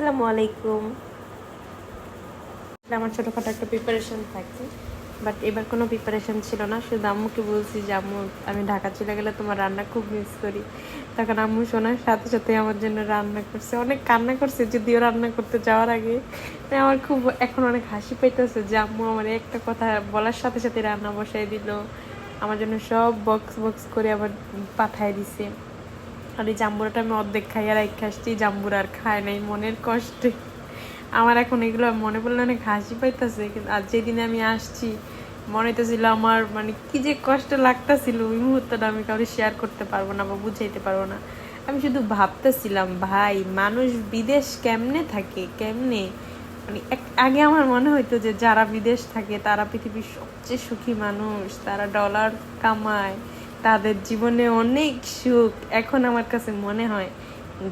আসসালামু আলাইকুম। আমার ছোটোখাটো একটা প্রিপারেশন থাকে বাট এবার কোনো প্রিপারেশন ছিল না। শুধু আম্মুকে বলছি যে, আম্মু, আমি ঢাকা চলে গেলে তোমার রান্না খুব মিস করি। তখন আম্মু শোনার সাথে সাথে আমার জন্য রান্না করছে। অনেক কান্না করছে, যদিও রান্না করতে যাওয়ার আগে। আমার খুব এখন অনেক হাসি পাইতেছে যে, আম্মু আমার একটা কথা বলার সাথে সাথে রান্না বসাই দিল। আমার জন্য সব বক্স বক্স করে আবার পাঠায় দিছে। আর এই জাম্বুরাটা আমি অর্ধেক খাইয়া রাখা আসছি, জাম্বুরা আর খায় নাই মনের কষ্টে। আমার এখন এগুলো মনে পড়লে অনেক হাসি পাইতেছে, কিন্তু আর যেদিনে আমি আসছি, মনে হইতেছিল আমার মানে কি যে কষ্ট লাগতেছিল, ওই মুহূর্তটা আমি কাউকে শেয়ার করতে পারব না বা বুঝাইতে পারব না। আমি শুধু ভাবতেছিলাম, ভাই, মানুষ বিদেশ কেমনে থাকে, কেমনে? মানে এক- আগে আমার মনে হইতো যে যারা বিদেশ থাকে, তারা পৃথিবীর সবচেয়ে সুখী মানুষ, তারা ডলার কামায়। তাদের জীবনে অনেক সুখ। এখন আমার কাছে মনে হয়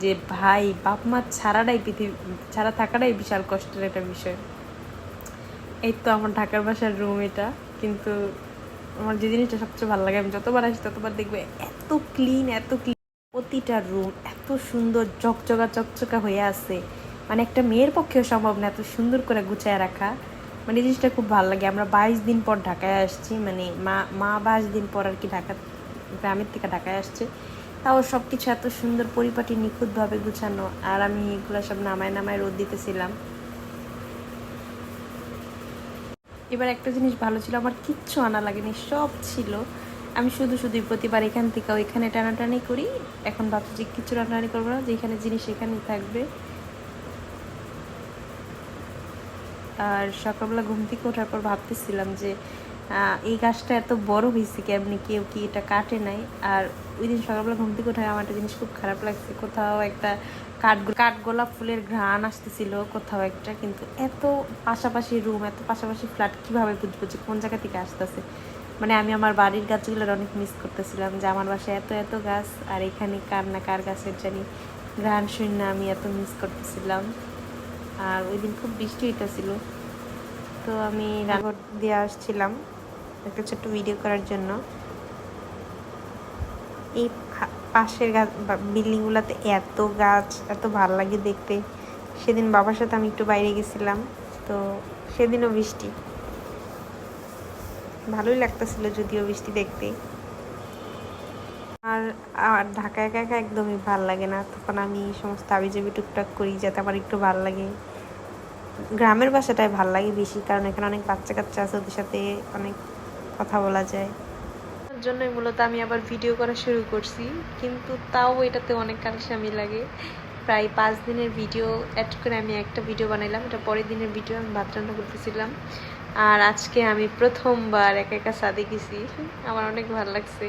যে, ভাই, বাপ মা ছাড়াটাই পৃথিবী, ছাড়া থাকাটাই বিশাল কষ্টের একটা বিষয়। এই তো আমার ঢাকার বাসার রুম এটা। কিন্তু আমার যে জিনিসটা সবচেয়ে ভালো লাগে, আমি যতবার আসি ততবার দেখবে এত ক্লিন এত ক্লিন প্রতিটা রুম এত সুন্দর, চকচকা চকচকা হয়ে আছে। মানে একটা মেয়ের পক্ষেও সম্ভব না এত সুন্দর করে গুছায় রাখা। মানে জিনিসটা খুব ভালো লাগে। আমরা বাইশ দিন পর ঢাকায় আসছি মানে মা মা বাইশ দিন পর আর কি ঢাকা গ্রামের থেকে ঢাকায় আসছে। তাও সব কিছু এত সুন্দর পরিপাটি নিখুঁতভাবে গুছানো, আর আমি এগুলো সব নামায় নামায় রোদ দিতেছিলাম। এবার একটা জিনিস ভালো ছিল, আমার কিচ্ছু আনা লাগেনি, সব ছিল। আমি শুধু শুধুই প্রতিবার এখান থেকে ওইখানে টানাটানি করি, এখন ভাবছি যে কিছু টানাটানি করব না যেখানে জিনিস সেখানেই থাকবে। আর সকালবেলা ঘুম থেকে ওঠার পর ভাবতেছিলাম যে এই গাছটা এত বড় হয়েছে কেমনি কেউ কি এটা কাটে নাই? আর ওই দিন সকালবেলা ঘুম থেকে ওঠায় আমার একটা জিনিস খুব খারাপ লাগছে, কোথাও একটা কাঠ কাঠগোলাপ ফুলের ঘ্রাণ আসতেছিল কোথাও একটা, কিন্তু এত পাশাপাশি রুম এত পাশাপাশি ফ্ল্যাট কীভাবে বুঝব যে কোন জায়গা থেকে আসতেছে? মানে আমি আমার বাড়ির গাছগুলোর অনেক মিস করতেছিলাম যে আমার বাসায় এত এত গাছ, আর এখানে কার না কার গাছের জানি ঘ্রাণ শূন্য আমি এত মিস করতেছিলাম। আর ওই দিন খুব বৃষ্টি হইতেছিল, তো আমি রাগর দিয়ে আসছিলাম। একটা ছোট্ট ভিডিও করার জন্য। এই পাশের গাছ বিল্ডিংগুলোতে এত গাছ, এত ভালো লাগে দেখতে। সেদিন বাবার সাথে আমি একটু বাইরে গেছিলাম, তো সেদিনও বৃষ্টি। ভালোই লাগতেছিল যদিও বৃষ্টি দেখতে। আর আর ঢাকা একা একা একদমই ভালো লাগে না। তখন আমি এই সমস্ত আবিজাবি টুকটাক করি যাতে আমার একটু ভালো লাগে। গ্রামের বাসাটাই ভালো লাগে বেশি, কারণ এখানে অনেক বাচ্চা কাচ্চা আছে, ওদের সাথে অনেক কথা বলা যায়। জন্যই মূলত আমি আবার ভিডিও করা শুরু করছি। কিন্তু তাও এটাতে অনেক কালসামি লাগে। প্রায় পাঁচ দিনের ভিডিও অ্যাড করে আমি একটা ভিডিও বানাইলাম। এটা পরের দিনের ভিডিও আমি ভাত রান্না করতেছিলাম। আর আজকে আমি প্রথমবার একা একা সাদে গেছি। আমার অনেক ভালো লাগছে।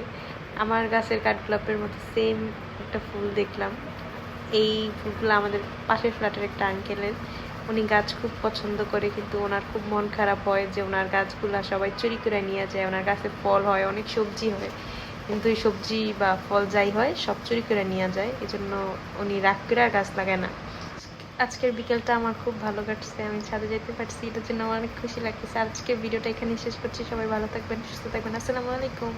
আমার গাছের কাঠগোলাপের মতো সেম একটা ফুল দেখলাম। এই ফুলগুলো আমাদের পাশের ফ্ল্যাটের একটা আঙ্কেলের উনি গাছ খুব পছন্দ করে, কিন্তু ওনার খুব মন খারাপ হয় যে ওনার গাছগুলা সবাই চুরি করে নিয়ে যায়, ওনার গাছে ফল হয়, অনেক সবজি হয়। কিন্তু এই সবজি বা ফল যাই হয়, সব চুরি করে নিয়ে যায় এই জন্য উনি রাগ করে আর গাছ লাগায় না। আজকের বিকেলটা আমার খুব ভালো কাটছে, আমি ছাদে যেতে পারছি, এটার জন্য আমার অনেক খুশি লাগতেছে। আজকের ভিডিওটা এখানে শেষ করছি, সবাই ভালো থাকবেন, সুস্থ থাকবেন, আসসালামু আলাইকুম।